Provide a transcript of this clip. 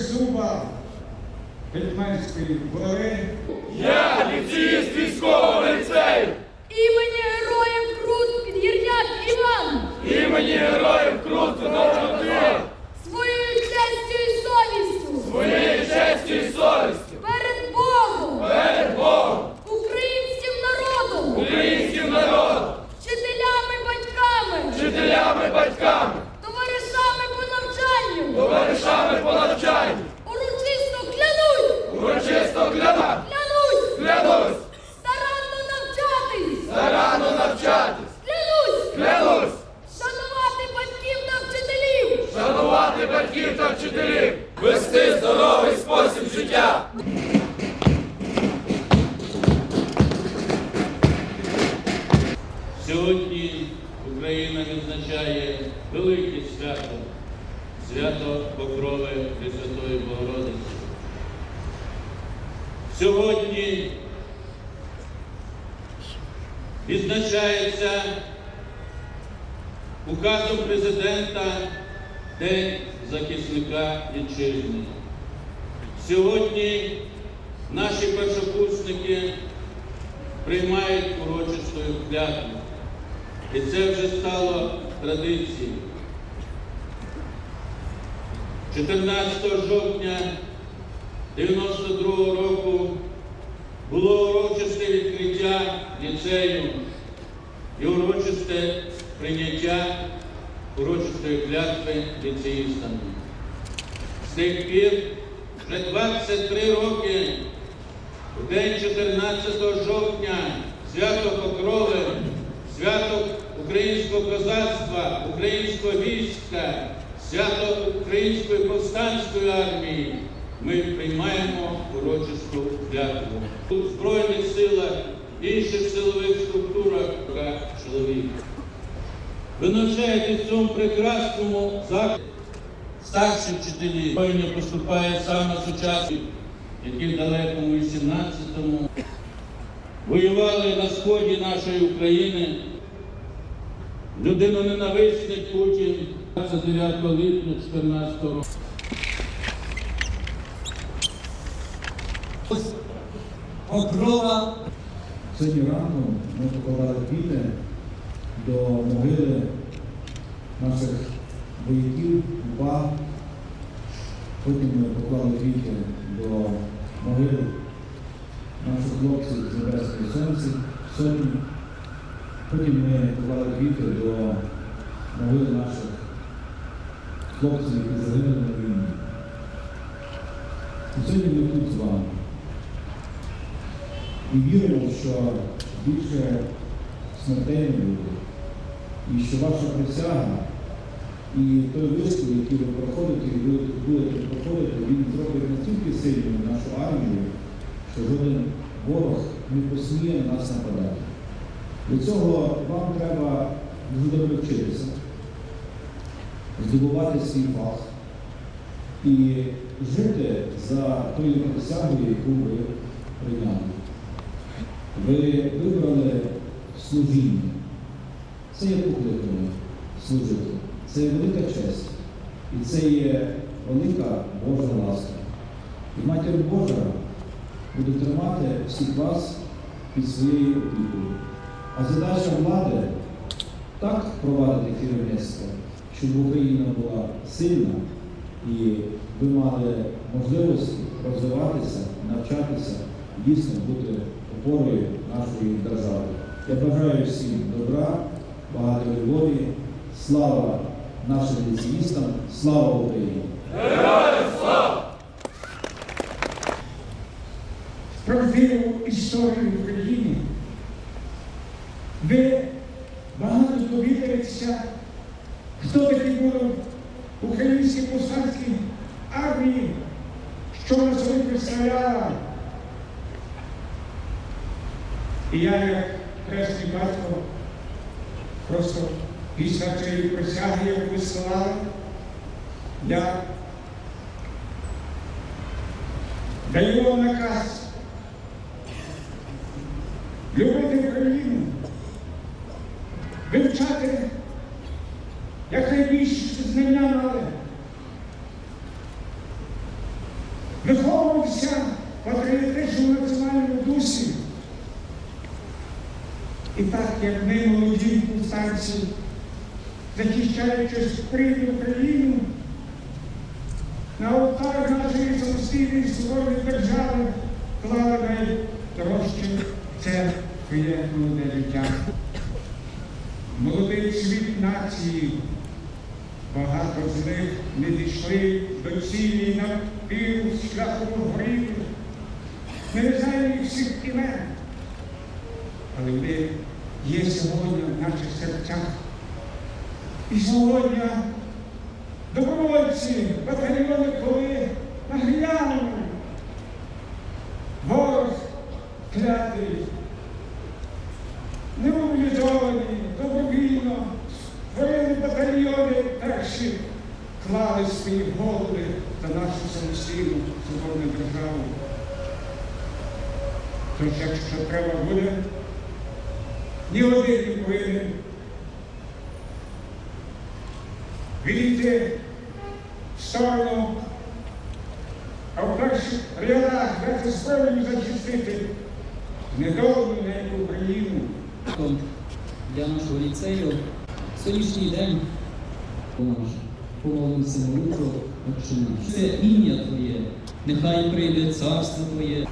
тризуба Гетьманської голови. Я ліцеїст військового ліцею, Імені героїв Крут Підгірняк Іван імені героїв свято Покрови Пресвятої Богородиці. Сьогодні відзначається указом президента День захисника вітчизни. Сьогодні наші першокурсники приймають урочистою клятву. І це вже стало традицією. 14 жовтня 92 року було урочисте відкриття ліцею і урочисте прийняття урочистої клятви ліцеїстами. З тих пір вже 23 роки у день 14 жовтня свято Покрови, свято українського козацтва, українського війська, свято Української повстанської армії ми приймаємо урочисту клятву. У Збройних силах, інших силових структурах як чоловік. Ви навчаєтесь цьому прекрасному закладі. Старші вчителі сьогодні поступає саме сучасні, які в далекому 18-му воювали на сході нашої України. Людиноненависник Путін 29 липня 14 року. Покрова Сьогодні ранку ми покладали квіти до могили наших вояків, УПА. Потім ми поклали квіти до могили наших хлопців з Небесної Сонці, Сотні. Потім ми поклали квіти до могили наших хлопців, які загинули на війні. Сьогодні ми тут з вами. І віримо, що більше смертей не буде. І що ваша присяга і той виступ, який ви проходите, і ви будете проходити, він зробить настільки сильною нашу армію, що жоден ворог не посміє на нас нападати. Для цього вам треба дуже добре вчитися, здобувати свій фах і жити за тою присягою, яку ви прийняли. Ви вибрали служіння. Це є покликання служити. Це є велика честь. І це є велика Божа ласка. І Матір Божа буде тримати всіх вас під своєю опікою. А задача влади так провадити керівництво, щоб Україна була сильна і ви мали можливості розвиватися, навчатися, дійсно бути опорою нашої держави. Я бажаю всім добра, багато любові, слава нашим ліцеїстам, слава Україні! правдиву історію України. І я, як хресний батько, просто після цієї присяги, яку склали я даю вам наказ любити Україну, вивчати як найбільше знання мали, виховувався патріотичному національному дусі. І так, як ми молоді повстанці, захищаючи сприйняти Україну, на алтар нашої самостійної соборної держави клали найдорожче це своє молоде життя. Молодий світ нації, багато з них не дійшли до цілі на пів шляхового грібу. Ми не їх всіх імен, але вони є сьогодні в наших серцях. І сьогодні добровольці, батальйони, коли наглянули, ворог клятий, немобілізовані, добровільно, воєнні батальйони перші клали свої голови за нашу самостійну свободну державу. Тож, якщо треба буде, ні один не повинен відійти в а в перших рядах дати зброю захистити недовго неньку Україну. Для нашого ліцею. Сьогоднішній день. Помолимося молитву, Отче наш. Це ім'я Твоє, нехай прийде царство Твоє,